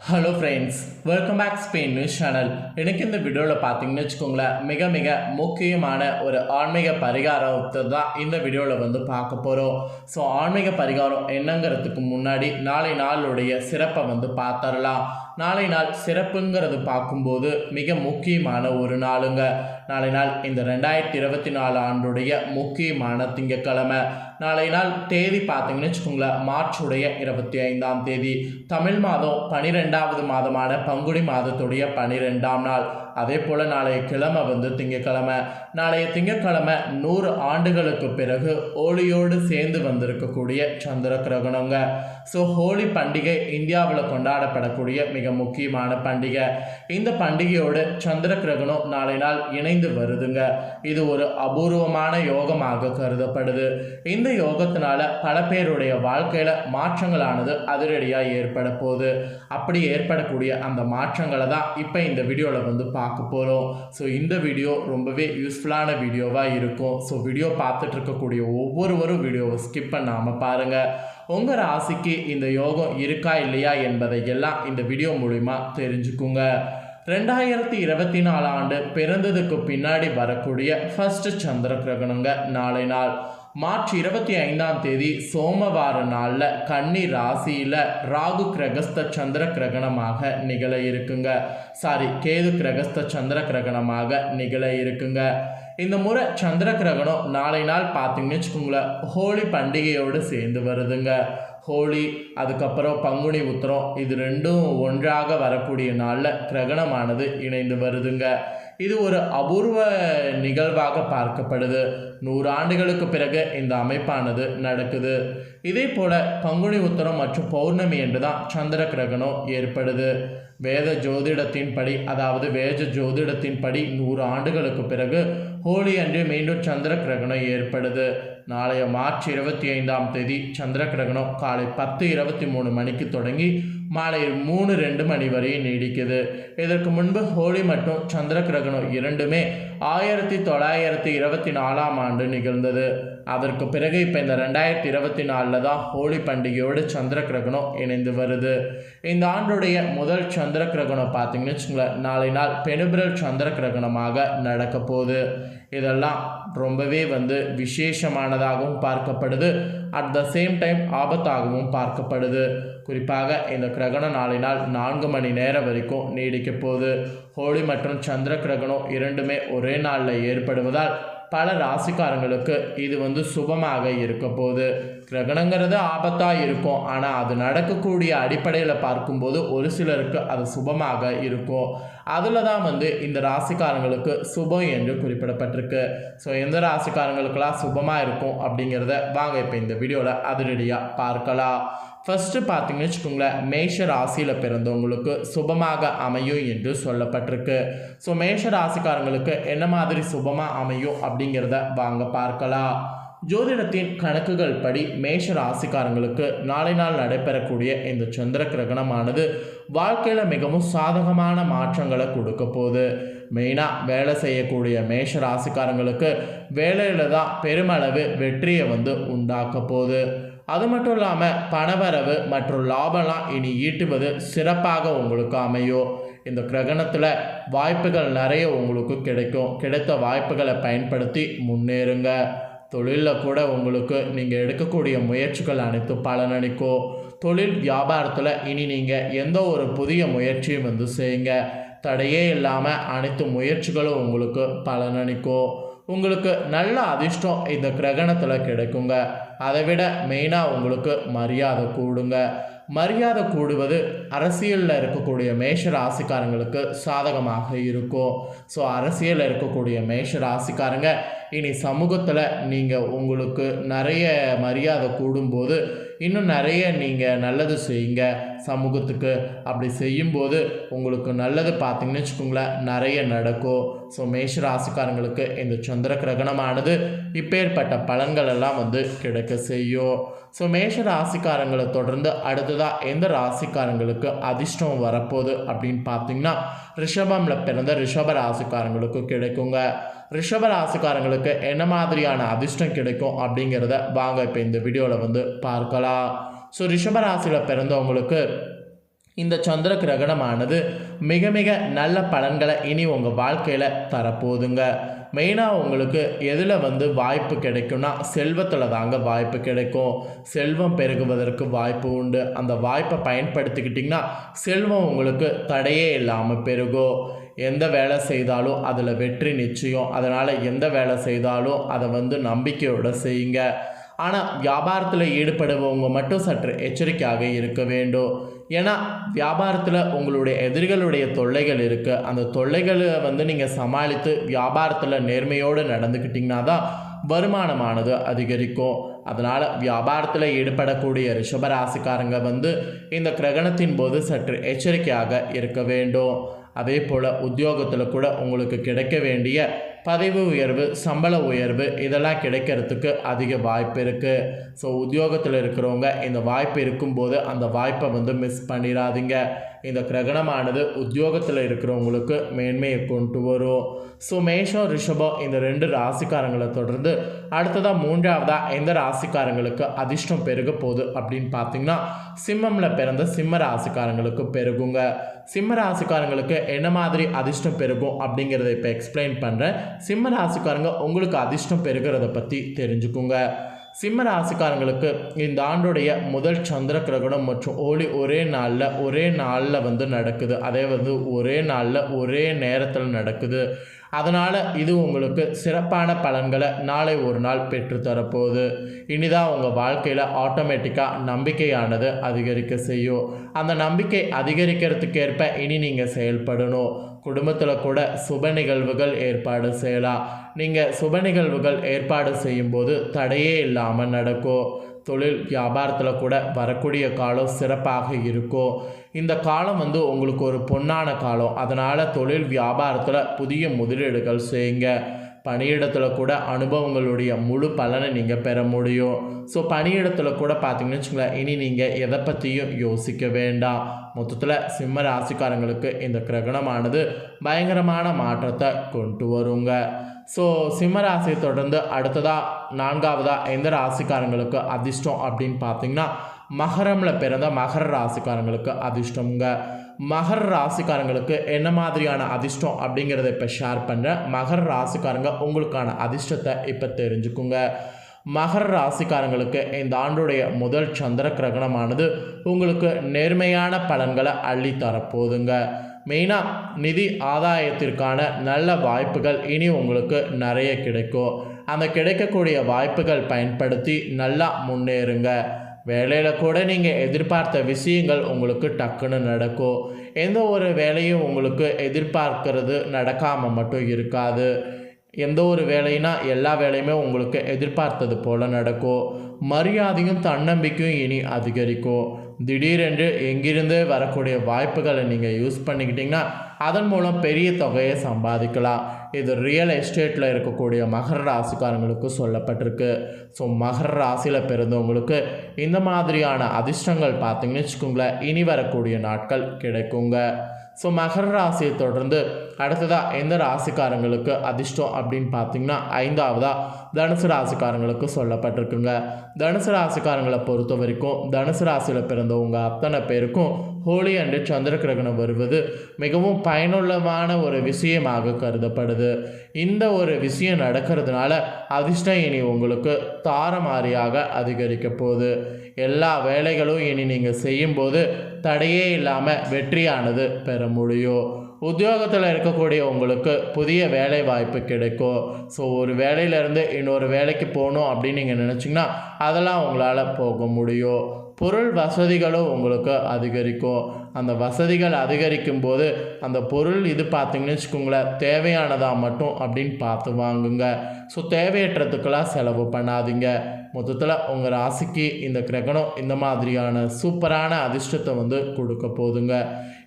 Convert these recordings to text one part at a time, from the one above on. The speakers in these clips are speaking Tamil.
Hello friends welcome back Spain news channel எனக்கு இந்த வீடியோவில் பார்த்தீங்கன்னு வச்சுக்கோங்களேன் மிக மிக முக்கியமான ஒரு ஆன்மீக பரிகாரத்தை தான் இந்த வீடியோவில் வந்து பார்க்க போகிறோம் ஸோ ஆன்மீக பரிகாரம் என்னங்கிறதுக்கு முன்னாடி நாளை நாளுடைய சிறப்பை வந்து பார்த்தரலாம் நாளை நாள் சிறப்புங்கிறது பார்க்கும்போது மிக முக்கியமான ஒரு நாளுங்க. நாளை நாள் இந்த ரெண்டாயிரத்தி இருபத்தி நாலு ஆண்டுடைய முக்கியமான திங்கக்கிழமை நாளை நாள் தேதி பார்த்தீங்கன்னு வச்சுக்கோங்களேன் மார்ச்சுடைய இருபத்தி ஐந்தாம் தேதி. தமிழ் மாதம் பனிரெண்டாவது மாதமான பங்குனி மாதத்துடைய பனிரெண்டாம் நாள். அதே போல் நாளைய கிழமை வந்து திங்கக்கிழமை நாளைய திங்கக்கிழமை நூறு ஆண்டுகளுக்கு பிறகு ஹோலியோடு சேர்ந்து வந்திருக்கக்கூடிய சந்திர கிரகணங்க ஸோ ஹோலி பண்டிகை இந்தியாவில் கொண்டாடப்படக்கூடிய மிக முக்கியமான பண்டிகை. இந்த பண்டிகையோடு சந்திர கிரகணம் நாளை நாள் இணைந்து வருதுங்க. இது ஒரு அபூர்வமான யோகமாக கருதப்படுது. இந்த யோகத்தினால பல பேருடைய வாழ்க்கையில் மாற்றங்களானது அதிரடியாக ஏற்பட போகுது. அப்படி ஏற்படக்கூடிய அந்த மாற்றங்களை தான் இப்போ இந்த வீடியோவில் வந்து பார்க்க போகிறோம் ஸோ இந்த வீடியோ ரொம்பவே யூஸ்ஃபுல்லான வீடியோவாக இருக்கும். ஸோ வீடியோ பார்த்துட்டு இருக்கக்கூடிய ஒவ்வொருவரும் வீடியோவை ஸ்கிப் பண்ணாமல் பாருங்கள் உங்கள் ராசிக்கு இந்த யோகம் இருக்கா இல்லையா என்பதை எல்லாம் இந்த வீடியோ மூலிமா தெரிஞ்சுக்குங்க. ரெண்டாயிரத்தி இருபத்தி நாலு ஆண்டு பிறந்ததுக்கு பின்னாடி வரக்கூடிய ஃபஸ்ட்டு சந்திர கிரகணங்க நாளை நாள். மார்ச் இருபத்தி ஐந்தாம் தேதி சோமவார நாளில் கன்னி ராசியில் ராகு கிரகஸ்த சந்திர கிரகணமாக நிகழ இருக்குங்க. சாரி கேது கிரகஸ்த சந்திர கிரகணமாக நிகழ இருக்குங்க. இந்த முறை சந்திர கிரகணம் நாளை நாள் பார்த்தீங்கன்னு வச்சுக்கோங்களேன். ஹோலி பண்டிகையோடு சேர்ந்து வருதுங்க. ஹோலி அதுக்கப்புறம் பங்குனி உத்திரம் இது ரெண்டும் ஒன்றாக வரக்கூடிய நாளில் கிரகணமானது இணைந்து வருதுங்க. இது ஒரு அபூர்வ நிகழ்வாக பார்க்கப்படுது. நூறு ஆண்டுகளுக்கு பிறகு இந்த அமைப்பானது நடக்குது. இதே போல பங்குனி உத்தரம் மற்றும் பௌர்ணமி என்று தான் சந்திர கிரகணம் ஏற்படுது. வேத ஜோதிடத்தின்படி அதாவது வேத ஜோதிடத்தின்படி நூறு ஆண்டுகளுக்கு பிறகு ஹோலி அன்று மீண்டும் சந்திர கிரகணம் ஏற்படுது. நாளைய மார்ச் இருபத்தி ஐந்தாம் தேதி சந்திர கிரகணம் காலை பத்து இருபத்தி மூணு மணிக்கு தொடங்கி மாலை மூணு ரெண்டு மணி வரை நீடிக்குது. இதற்கு முன்பு ஹோலி மற்றும் சந்திர கிரகணம் இரண்டுமே ஆயிரத்தி தொள்ளாயிரத்தி இருபத்தி நாலாம் ஆண்டு நிகழ்ந்தது. அதற்கு பிறகு இப்போ இந்த ரெண்டாயிரத்தி இருபத்தி நாலில் தான் ஹோலி பண்டிகையோடு சந்திர கிரகணம் இணைந்து வருது. இந்த ஆண்டுடைய முதல் சந்திர கிரகணம் பார்த்தீங்கன்னு வச்சுங்களேன் நாளை நாள் பெனுபிரல் சந்திர கிரகணமாக நடக்க போகுது. இதெல்லாம் ரொம்பவே வந்து விசேஷமானதாகவும் பார்க்கப்படுது. அட் த சேம் டைம் ஆபத்தாகவும் பார்க்கப்படுது. குறிப்பாக இந்த கிரகண நாளினால் நான்கு மணி நேரம் வரைக்கும் நீடிக்க போகுது. ஹோலி மற்றும் சந்திர கிரகணம் இரண்டுமே ஒரே நாளில் ஏற்படுவதால் பல ராசிக்காரங்களுக்கு இது வந்து சுபமாக இருக்க போகுது. கிரகணங்கிறது ஆபத்தாக இருக்கும். ஆனால் அது நடக்கக்கூடிய அடிப்படையில் பார்க்கும்போது ஒரு சிலருக்கு அது சுபமாக இருக்கும். அதில் தான் வந்து இந்த ராசிக்காரங்களுக்கு சுபம் என்று குறிப்பிடப்பட்டிருக்கு. ஸோ எந்த ராசிக்காரங்களுக்கெல்லாம் சுபமாக இருக்கும் அப்படிங்கிறத வாங்க இப்போ இந்த வீடியோவில் அதிரடியாக பார்க்கலாம். ஃபஸ்ட்டு பார்த்தீங்கன்னு வச்சுக்கோங்களேன் மேஷ ராசியில் பிறந்தவங்களுக்கு சுபமாக அமையும் என்று சொல்லப்பட்டிருக்கு. ஸோ மேஷ ராசிக்காரங்களுக்கு என்ன மாதிரி சுபமாக அமையும் அப்படிங்கிறத வாங்க பார்க்கலாம். ஜோதிடத்தின் கணக்குகள் படி மேஷ ராசிக்காரங்களுக்கு நாளை நாள் நடைபெறக்கூடிய இந்த சந்திர கிரகணமானது வாழ்க்கையில் மிகவும் சாதகமான மாற்றங்களை கொடுக்க போகுது. மெயினாக வேலை செய்யக்கூடிய மேஷ ராசிக்காரங்களுக்கு வேலையில் தான் பெருமளவு வெற்றியை வந்து உண்டாக்க போகுது. அது மட்டும் இல்லாமல் பணவரவு மற்றும் லாபம்லாம் இனி ஈட்டுவது சிறப்பாக உங்களுக்கு அமையும் இந்த கிரகணத்தில் வாய்ப்புகள் நிறைய உங்களுக்கு கிடைக்கும். கிடைத்த வாய்ப்புகளை பயன்படுத்தி முன்னேறுங்க. தொழிலில் கூட உங்களுக்கு நீங்கள் எடுக்கக்கூடிய முயற்சிகள் அனைத்தும் பலனளிக்கும். தொழில் வியாபாரத்தில் இனி நீங்கள் எந்த ஒரு புதிய முயற்சியும் வந்து செய்யுங்க. தடையே இல்லாமல் அனைத்து முயற்சிகளும் உங்களுக்கு பலனளிக்கும். உங்களுக்கு நல்ல அதிர்ஷ்டம் இந்த கிரகணத்தில் கிடைக்குங்க. அதை விட மெயினாக உங்களுக்கு மரியாதை கூடுங்க. மரியாதை கூடுவது அரசியலில் இருக்கக்கூடிய மேஷ ராசிக்காரங்களுக்கு சாதகமாக இருக்கும். ஸோ அரசியலில் இருக்கக்கூடிய மேஷ ராசிக்காரங்க இனி சமூகத்தில் நீங்கள் உங்களுக்கு நிறைய மரியாதை கூடும்போது இன்னும் நிறைய நீங்கள் நல்லது செய்யுங்க சமூகத்துக்கு. அப்படி செய்யும்போது உங்களுக்கு நல்லது பார்த்தீங்கன்னு வச்சுக்கோங்களேன் நிறைய நடக்கும். ஸோ மேஷ ராசிக்காரங்களுக்கு இந்த சந்திர கிரகணமானது இப்பேற்பட்ட பலன்கள் எல்லாம் வந்து கிடைக்க செய்யும். ஸோ மேஷ ராசிக்காரங்களை தொடர்ந்து அடுத்ததாக எந்த ராசிக்காரங்களுக்கு அதிர்ஷ்டம் வரப்போகுது அப்படின்னு பார்த்தீங்கன்னா ரிஷபமில் பிறந்த ரிஷப ராசிக்காரங்களுக்கு கிடைக்குங்க. ரிஷபராசிக்காரங்களுக்கு என்ன மாதிரியான அதிர்ஷ்டம் கிடைக்கும் அப்படிங்கிறத வாங்க இப்போ இந்த வீடியோவில் வந்து பார்க்கலாம். ஸோ ரிஷபராசியில் பிறந்தவங்களுக்கு இந்த சந்திர கிரகணமானது மிக மிக நல்ல பலன்களை இனி உங்கள் வாழ்க்கையில் தரப்போகுதுங்க. மெயினாக உங்களுக்கு எதில் வந்து வாய்ப்பு கிடைக்கும்னா செல்வத்தில் தாங்க வாய்ப்பு கிடைக்கும். செல்வம் பெருகுவதற்கு வாய்ப்பு உண்டு. அந்த வாய்ப்பை பயன்படுத்திக்கிட்டிங்கன்னா செல்வம் உங்களுக்கு தடையே இல்லாமல் பெருகும். எந்த வேலை செய்தாலும் அதில் வெற்றி நிச்சயம். அதனால் எந்த வேலை செய்தாலும் அதை வந்து நம்பிக்கையோடு செய்யுங்க. ஆனால் வியாபாரத்தில் ஈடுபடுபவங்க மட்டும் சற்று எச்சரிக்கையாக இருக்க வேண்டும். ஏன்னா வியாபாரத்தில் உங்களுடைய எதிரிகளுடைய தொல்லைகள் இருக்குது அந்த தொல்லைகளை வந்து நீங்கள் சமாளித்து வியாபாரத்தில் நேர்மையோடு நடந்துக்கிட்டிங்கன்னா தான் வருமானமானது அதிகரிக்கும். அதனால் வியாபாரத்தில் ஈடுபடக்கூடிய ரிஷபராசிக்காரங்க வந்து இந்த கிரகணத்தின் போது சற்று எச்சரிக்கையாக இருக்க வேண்டும். அதே போல் உத்தியோகத்தில் கூட உங்களுக்கு கிடைக்க வேண்டிய பதவி உயர்வு சம்பள உயர்வு இதெல்லாம் கிடைக்கிறதுக்கு அதிக வாய்ப்பு இருக்குது ஸோ உத்தியோகத்தில் இருக்கிறவங்க இந்த வாய்ப்பு இருக்கும்போது அந்த வாய்ப்பை வந்து மிஸ் பண்ணிடாதீங்க. இந்த கிரகணமானது உத்தியோகத்தில் இருக்கிறவங்களுக்கு மேன்மையை கொண்டு வரும். ஸோ மேஷம் ரிஷபம் இந்த ரெண்டு ராசிக்காரங்களை தொடர்ந்து அடுத்ததாக மூன்றாவதாக எந்த ராசிக்காரங்களுக்கு அதிர்ஷ்டம் பெருக போகுது அப்படின்னு பார்த்தீங்கன்னா சிம்மமில் பிறந்த சிம்ம ராசிக்காரங்களுக்கு பெருகுங்க. சிம்ம ராசிக்காரங்களுக்கு என்ன மாதிரி அதிர்ஷ்டம் பெருகும் அப்படிங்கிறத இப்போ எக்ஸ்பிளைன் பண்ணுறேன் சிம்ம ராசிக்காரங்க உங்களுக்கு அதிர்ஷ்டம் பெருகிறத பற்றி தெரிஞ்சுக்குங்க. சிம்ம ராசிக்காரங்களுக்கு இந்த ஆண்டுடைய முதல் சந்திர கிரகணம் மற்றும் ஒளி ஒரே நாளில் ஒரே நாளில் வந்து நடக்குது. அதே வந்து ஒரே நாளில் ஒரே நேரத்தில் நடக்குது. அதனால் இது உங்களுக்கு சிறப்பான பலன்களை நாளை ஒரு நாள் பெற்றுத்தரப்போகுது இனிதான் உங்கள் வாழ்க்கையில் ஆட்டோமேட்டிக்காக நம்பிக்கையானது அதிகரிக்க செய்யும். அந்த நம்பிக்கை அதிகரிக்கிறதுக்கேற்ப இனி நீங்கள் செயல்படணும். குடும்பத்தில் கூட சுப நிகழ்வுகள் ஏற்பாடு செய்யலாம். நீங்கள் சுப நிகழ்வுகள் ஏற்பாடு செய்யும்போது தடையே இல்லாமல் நடக்கும். தொழில் வியாபாரத்தில் கூட வரக்கூடிய காலம் சிறப்பாக இருக்கும் இந்த காலம் வந்து உங்களுக்கு ஒரு பொன்னான காலம். அதனால் தொழில் வியாபாரத்தில் புதிய முதலீடுகள் செய்யுங்க. பணியிடத்தில் கூட அனுபவங்களுடைய முழு பலனை நீங்கள் பெற முடியும். ஸோ பணியிடத்தில் கூட பார்த்தீங்கன்னு வச்சுங்களேன் இனி நீங்கள் எதை பற்றியும் யோசிக்க வேண்டாம். மொத்தத்தில் சிம்ம ராசிக்காரங்களுக்கு இந்த கிரகணமானது பயங்கரமான மாற்றத்தை கொண்டு வருங்க. ஸோ சிம்ம ராசியை தொடர்ந்து அடுத்ததாக நான்காவதாக எந்த ராசிக்காரங்களுக்கு அதிர்ஷ்டம் அப்படின்னு பார்த்தீங்கன்னா மகரமில் பிறந்த மகர ராசிக்காரங்களுக்கு அதிர்ஷ்டம்ங்க. மகர ராசிக்காரங்களுக்கு என்ன மாதிரியான அதிர்ஷ்டம் அப்படிங்கிறத இப்போ ஷேர் பண்ணுறேன் மகர ராசிக்காரங்க உங்களுக்கான அதிர்ஷ்டத்தை இப்போ தெரிஞ்சுக்குங்க. மகர ராசிக்காரங்களுக்கு இந்த ஆண்டுடைய முதல் சந்திர கிரகணமானது உங்களுக்கு நேர்மையான பலன்களை அள்ளி தரப்போகுதுங்க மெயினாக நிதி ஆதாயத்திற்கான நல்ல வாய்ப்புகள் இனி உங்களுக்கு நிறைய கிடைக்கும். அந்த கிடைக்கக்கூடிய வாய்ப்புகள் பயன்படுத்தி நல்லா முன்னேறுங்க. வேலையில் கூட நீங்கள் எதிர்பார்த்த விஷயங்கள் உங்களுக்கு டக்குன்னு நடக்கும். எந்த ஒரு வேலையும் உங்களுக்கு எதிர்பார்க்கறது நடக்காமல் மட்டும் இருக்காது. எந்த ஒரு வேலைனா எல்லா வேலையுமே உங்களுக்கு எதிர்பார்த்தது போல் நடக்கும். மரியாதையும் தன்னம்பிக்கையும் இனி அதிகரிக்கும். திடீரென்று எங்கிருந்து வரக்கூடிய வாய்ப்புகளை நீங்கள் யூஸ் பண்ணிக்கிட்டிங்கன்னா அதன் மூலம் பெரிய தொகையை சம்பாதிக்கலாம். இது ரியல் எஸ்டேட்டில் இருக்கக்கூடிய மகர ராசிக்காரங்களுக்கு சொல்லப்பட்டிருக்கு. ஸோ மகர ராசியில் பிறந்தவங்களுக்கு இந்த மாதிரியான அதிர்ஷ்டங்கள் பார்த்தீங்கன்னு வச்சுக்கோங்களேன் இனி வரக்கூடிய நாட்கள் கிடைக்குங்க. ஸோ மகர ராசியை தொடர்ந்து அடுத்ததாக எந்த ராசிக்காரங்களுக்கு அதிர்ஷ்டம் அப்படின்னு பார்த்தீங்கன்னா ஐந்தாவதாக தனுசு ராசிக்காரங்களுக்கு சொல்லப்பட்டிருக்குங்க. தனுசு ராசிக்காரங்களை பொறுத்த வரைக்கும் தனுசு ராசியில் பிறந்தவங்க அத்தனை பேருக்கும் ஹோலி அன்று சந்திர கிரகணம் வருவது மிகவும் பயனுள்ளமான ஒரு விஷயமாக கருதப்படுது. இந்த ஒரு விஷயம் நடக்கிறதுனால அதிர்ஷ்டம் இனி உங்களுக்கு தாரமாரியாக அதிகரிக்க போகுது. எல்லா வேலைகளும் இனி நீங்கள் செய்யும்போது தடையே இல்லாமல் வெற்றியானது பெற முடியும். உத்தியோகத்தில் இருக்கக்கூடிய உங்களுக்கு புதிய வேலை வாய்ப்பு கிடைக்கும். ஸோ ஒரு வேலையிலேருந்து இன்னொரு வேலைக்கு போகணும் அப்படின்னு நீங்கள் நினச்சிங்கன்னா அதெல்லாம் உங்களால் போக முடியும். பொருள் வசதிகளும் உங்களுக்கு அதிகரிக்கும். அந்த வசதிகள் அதிகரிக்கும் போது அந்த பொருள் இது பார்த்திங்கன்னு வச்சுக்கோங்களேன் தேவையானதாக மட்டும் அப்படின்னு பார்த்து வாங்குங்க. ஸோ தேவையற்றதுக்கெல்லாம் செலவு பண்ணாதீங்க. மொத்தத்தில் உங்கள் ராசிக்கு இந்த கிரகணம் இந்த மாதிரியான சூப்பரான அதிர்ஷ்டத்தை வந்து கொடுக்க போதுங்க.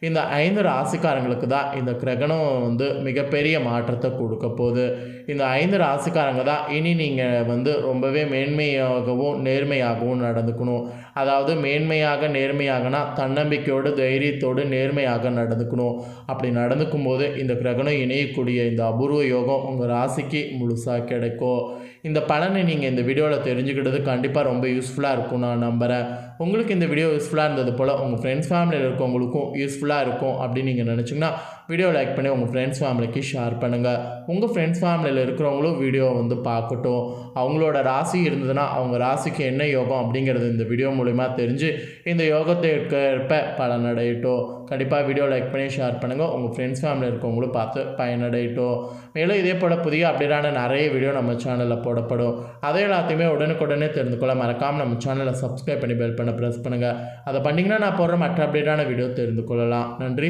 இந்த ஐந்து ராசிக்காரங்களுக்கு தான் இந்த கிரகணம் வந்து மிகப்பெரிய மாற்றத்தை கொடுக்க போகுது. இந்த ஐந்து ராசிக்காரங்க தான் இனி நீங்கள் வந்து ரொம்பவே மேன்மையாகவும் நேர்மையாகவும் நடந்துக்கணும். அதாவது மேன்மையாக நேர்மையாகனா தன்னம்பிக்கையோடு தைரியத்தோடு நேர்மையாக நடந்துக்கணும். அப்படி நடந்துக்கும் போது இந்த கிரகணம் இணையக்கூடிய இந்த அபூர்வ யோகம் உங்கள் ராசிக்கு முழுசாக கிடைக்கும். இந்த பலனை நீங்கள் இந்த வீடியோவில் தெரிஞ்சுக்கிட்டது கண்டிப்பாக ரொம்ப யூஸ்ஃபுல்லாக இருக்கும் நான் நம்புகிறேன் உங்களுக்கு இந்த வீடியோ யூஸ்ஃபுல்லாக இருந்தது போல் உங்கள் ஃப்ரெண்ட்ஸ் ஃபேமிலியில் இருக்கவங்களுக்கும் யூஸ்ஃபுல்லாக இருக்கும் அப்படின்னு நீங்கள் நினச்சிங்கன்னா வீடியோ லைக் பண்ணி உங்கள் ஃப்ரெண்ட்ஸ் ஃபேமிலிக்கு ஷேர் பண்ணுங்கள் உங்கள் ஃப்ரெண்ட்ஸ் ஃபேமிலியில் இருக்கிறவங்களும் வீடியோவை வந்து பார்க்கட்டும். அவங்களோட ராசி இருந்ததுன்னா அவங்க ராசிக்கு என்ன யோகம் அப்படிங்கிறது இந்த வீடியோ மூலிமா தெரிஞ்சு இந்த யோகத்தை ஏற்ப பலனடையட்டும். கண்டிப்பாக வீடியோ லைக் பண்ணி ஷேர் பண்ணுங்கள் உங்கள் ஃப்ரெண்ட்ஸ் ஃபேமிலியில் இருக்கவங்களும் பார்த்து பயனடையட்டும். மேலும் இதே போல் புதிய அப்டேட்டான நிறைய வீடியோ நம்ம சேனலில் போடப்படும் அதை எல்லாத்தையுமே உடனுக்குடனே தெரிந்து கொள்ள மறக்காமல் நம்ம சேனலை சப்ஸ்கிரைப் பண்ணி பெல் பண்ண ப்ரெஸ் பண்ணுங்கள் அதை பண்ணிங்கன்னா நான் போடுற மற்ற அப்டேட்டான வீடியோ தெரிந்து கொள்ளலாம் நன்றி.